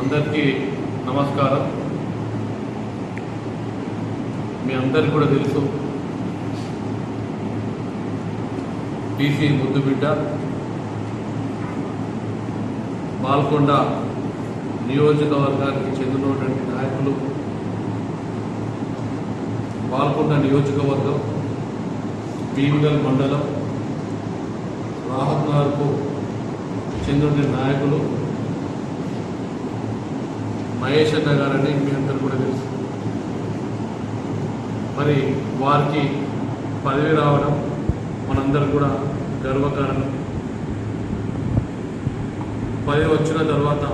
అందరికీ నమస్కారం. మీ అందరికి కూడా తెలుసు. బీసీ ముద్దుబిడ్డ పాల్కొండ నియోజకవర్గానికి చెందినటువంటి నాయకులు పాల్కొండ నియోజకవర్గం భీమగల్ మండలం రాహత్నార్కు చెందిన నాయకులు మహేష్ అన్న గారని మీ అందరు కూడా తెలుసు. మరి వారికి పదవి రావడం మనందరం కూడా గర్వకారణం. పదవి వచ్చిన తర్వాత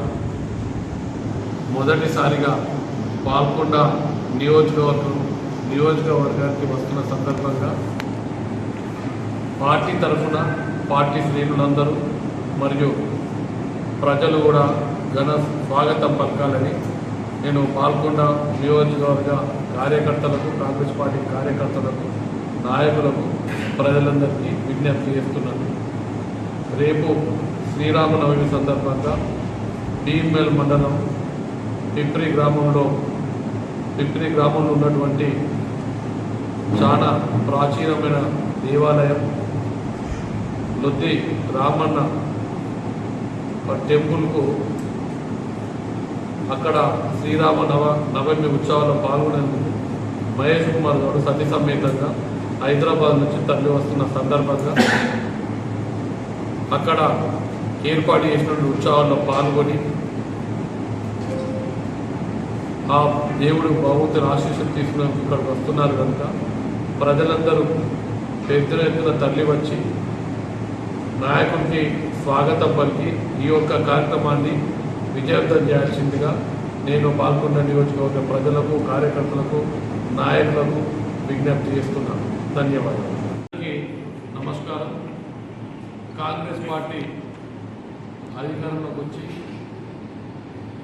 మొదటిసారిగా పాల్కొండ నియోజకవర్గం నియోజకవర్గానికి వస్తున్న సందర్భంగా పార్టీ తరఫున పార్టీ శ్రేణులందరూ మరియు ప్రజలు కూడా ఘన స్వాగతం పలకాలని నేను పాల్గొండ నియోజకవర్గ కార్యకర్తలకు కాంగ్రెస్ పార్టీ కార్యకర్తలకు నాయకులకు ప్రజలందరికీ విజ్ఞప్తి చేస్తున్నాను. రేపు శ్రీరామనవమి సందర్భంగా డిఎంఎల్ మండలం పిప్రి గ్రామంలో పిప్రి గ్రామంలో ఉన్నటువంటి చాలా ప్రాచీనమైన దేవాలయం లొద్ది రామన్న టెంపుల్కు అక్కడ శ్రీరామ నవ నవమి ఉత్సవాల్లో పాల్గొనేందుకు మహేష్ కుమార్ గారు సతీ సమేతంగా హైదరాబాద్ నుంచి తరలి వస్తున్న సందర్భంగా అక్కడ ఏర్పాటు చేసినటువంటి ఉత్సవాల్లో పాల్గొని ఆ దేవుడు భగవంతుని ఆశీస్సులు తీసుకునేందుకు ఇక్కడికి వస్తున్నారు కనుక ప్రజలందరూ పెద్ద ఎత్తున తరలి వచ్చి నాయకుడికి స్వాగతం పలికి ఈ యొక్క కార్యక్రమాన్ని విజయవంతం చేయాల్సిందిగా నేను పాల్గొన్న నియోజకవర్గ ప్రజలకు కార్యకర్తలకు నాయకులకు విజ్ఞప్తి చేస్తున్నాను ధన్యవాదాలు. నమస్కారం. కాంగ్రెస్ పార్టీ అధికారంలోకి వచ్చి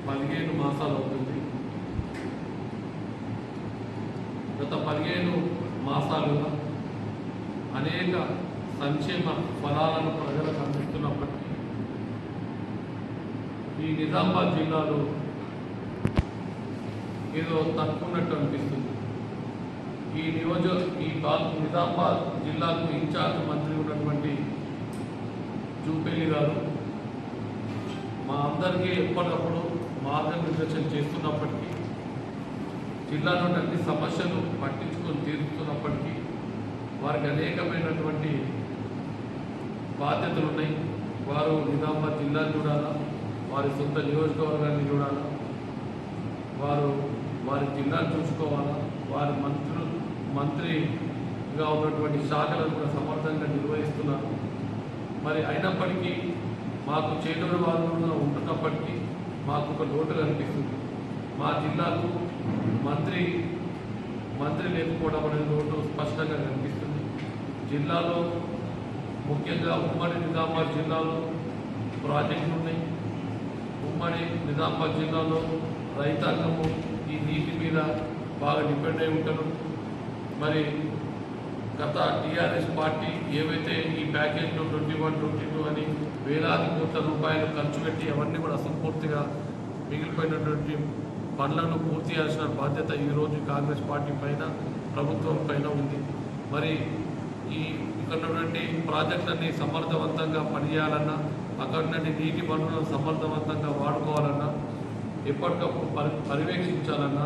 పదిహేను మాసాలు అవుతుంది. గత పదిహేను మాసాలుగా అనేక సంక్షేమ ఫలాలను ప్రజలకు అందిస్తున్నప్పటికీ ఈ నిజామాబాద్ జిల్లాలో ఏదో తక్కువన్నట్టు అనిపిస్తుంది. ఈ నియోజ ఈ నిజామాబాద్ జిల్లాకు ఇన్ఛార్జ్ మంత్రి ఉన్నటువంటి జూపల్లి గారు మా అందరికీ ఎప్పటికప్పుడు మార్గనిర్దేశం చేస్తున్నప్పటికీ జిల్లాలో అన్ని సమస్యలు పట్టించుకొని తీరుస్తున్నప్పటికీ వారికి అనేకమైనటువంటి బాధ్యతలు ఉన్నాయి వారు నిజామాబాద్ జిల్లాను చూడాలా? వారి సొంత నియోజకవర్గాన్ని చూడాలా? వారు వారి జిల్లాను చూసుకోవాలా? వారి మంత్రులు మంత్రిగా ఉన్నటువంటి శాఖలను కూడా సమర్థంగా నిర్వహిస్తున్నారు. మరి అయినప్పటికీ మాకు చేతుల వాళ్ళు ఉంటున్నప్పటికీ మాకు ఒక లోటు కనిపిస్తుంది. మా జిల్లాకు మంత్రి మంత్రి లేకపోవడం అనే లోటు స్పష్టంగా కనిపిస్తుంది. జిల్లాలో ముఖ్యంగా ఉమ్మడి నిజామాబాద్ జిల్లాలో ప్రాజెక్టులు ఉన్నాయి. ఉమ్మడి నిజామాబాద్ జిల్లాలో రైతాంగము ఈ నీటి మీద బాగా డిపెండ్ అయి ఉంటారు. మరి గత టీఆర్ఎస్ పార్టీ ఏవైతే ఈ ప్యాకేజ్లో ట్వంటీ వన్ ట్వంటీ టూ అని వేలాది కోట్ల రూపాయలు ఖర్చు పెట్టి అవన్నీ కూడా అసంపూర్తిగా మిగిలిపోయినటువంటి పనులను పూర్తి చేయాల్సిన బాధ్యత ఈరోజు కాంగ్రెస్ పార్టీ పైన ప్రభుత్వం పైన ఉంది. మరి ఈ ఇక్కడ ఉన్నటువంటి ప్రాజెక్టులన్నీ సమర్థవంతంగా పనిచేయాలన్నా అక్కడ నుండి నీటి వనరులను సమర్థవంతంగా వాడుకోవాలన్నా ఎప్పటికప్పుడు పరి పర్యవేక్షించాలన్నా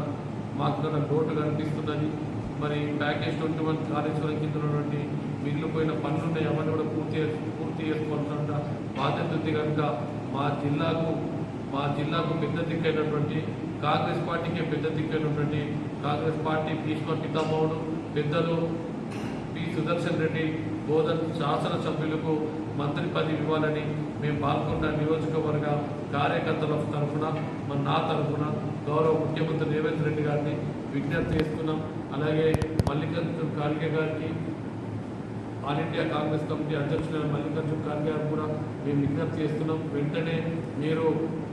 మాకు ఇక్కడ లోటు కనిపిస్తున్నది మరి ప్యాకేజ్ ట్వంటీ వన్ కాళేశ్వరం కింద ఉన్నటువంటి మిగిలిపోయిన పనులు ఉన్నాయి అవన్నీ కూడా పూర్తి పూర్తి చేసుకుంటున్న బాధ్యత ఉంది కనుక మా జిల్లాకు మా జిల్లాకు పెద్ద దిక్కైనటువంటి కాంగ్రెస్ పార్టీకే పెద్ద దిక్కైనటువంటి కాంగ్రెస్ పార్టీ భీష్మ పితామహుడు పెద్దలు పి సుదర్శన్ రెడ్డి బోధన్ శాసనసభ్యులకు మంత్రి పదవి ఇవ్వాలని మేము పాల్గొన్న నియోజకవర్గ కార్యకర్తల తరఫున మన నా తరఫున గౌరవ ముఖ్యమంత్రి రేవంత్ రెడ్డి గారిని విజ్ఞప్తి చేస్తున్నాం. అలాగే మల్లికార్జున ఖార్గే గారికి ఆల్ ఇండియా కాంగ్రెస్ కమిటీ అధ్యక్షులైన మల్లికార్జున ఖార్గే గారు కూడా మేము విజ్ఞప్తి చేస్తున్నాం. వెంటనే మీరు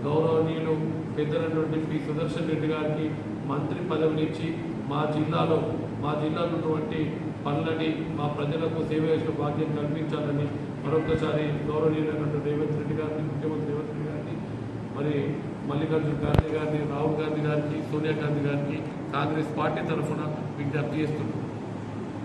గౌరవనీయులు పెద్దలైనటువంటి పి. సుదర్శన్ రెడ్డి గారికి మంత్రి పదవినిచ్చి మా జిల్లాలో మా జిల్లాలో ఉన్నటువంటి పనులని మా ప్రజలకు సేవ చేసిన బాధ్యత కల్పించాలని మరొకసారి గౌరవనీయులైనటువంటి రేవంత్ రెడ్డి గారిని ముఖ్యమంత్రి రేవంత్ రెడ్డి గారిని మరి మల్లికార్జున ఖార్గే గారిని రాహుల్ గాంధీ గారికి సోనియా గాంధీ గారికి కాంగ్రెస్ పార్టీ తరఫున విజ్ఞప్తి చేస్తున్నాం.